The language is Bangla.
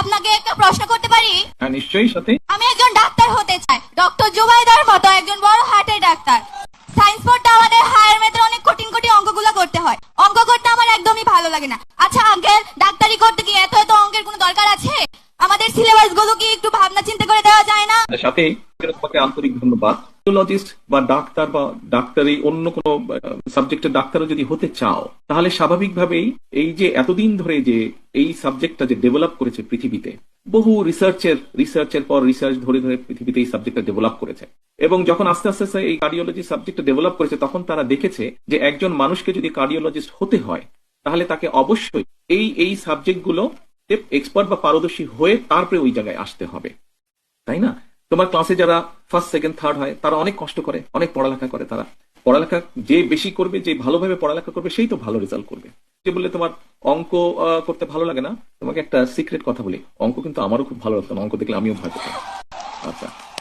আপনাকে একটা প্রশ্ন করতে পারি? হ্যাঁ নিশ্চয়ই সাথে। আমি একজন ডাক্তার হতে চাই। ডক্টর জুবাইদার মতো একজন বড় হার্টের ডাক্তার। সায়েন্স পড়তে আমাদের হায়ার মেথে অনেক কঠিন কঠিন অঙ্কগুলো করতে হয়। অঙ্ক করতে আমার একদমই ভালো লাগে না। আচ্ছা আঙ্কেল ডাক্তারি করতে কি এত এত অঙ্কের কোনো দরকার আছে? আমাদের সিলেবাসগুলো কি একটু ভাবনা চিন্তা করে দেওয়া যায় না? সাথে তোমাকে আন্তরিক ধন্যবাদ। ফিজিওলজিস্ট বা ডাক্তার বা ডাক্তারি অন্য কোনো সাবজেক্টের ডাক্তারও যদি হতে চাও, তাহলে স্বাভাবিকভাবেই এই যে এতদিন ধরে যে এই সাবজেক্টটা যে ডেভেলপ করেছে পৃথিবীতে, বহু রিসার্চের রিসার্চের পর রিসার্চ ধরে ধরে পৃথিবীতে এই সাবজেক্টটা ডেভেলপ করেছে। এবং যখন আস্তে আস্তে আস্তে এই কার্ডিওলজি সাবজেক্টটা ডেভেলপ করেছে, তখন তারা দেখেছে যে একজন মানুষকে যদি কার্ডিওলজিস্ট হতে হয়, তাহলে তাকে অবশ্যই এই এই সাবজেক্টগুলো এক্সপার্ট বা পারদর্শী হয়ে তারপরে ওই জায়গায় আসতে হবে। তাই না? তোমার ক্লাসে যারা ফার্স্ট সেকেন্ড থার্ড হয়, তারা অনেক কষ্ট করে, অনেক পড়ালেখা করে তারা। পড়ালেখা যে বেশি করবে, যে ভালোভাবে পড়ালেখা করবে, সেই তো ভালো রেজাল্ট করবে। যে বললে তোমার অঙ্ক করতে ভালো লাগে না, তোমাকে একটা সিক্রেট কথা বলি। অঙ্ক কিন্তু আমারও খুব ভালো লাগতো। অঙ্ক দেখলে আমিও পেতাম। আচ্ছা।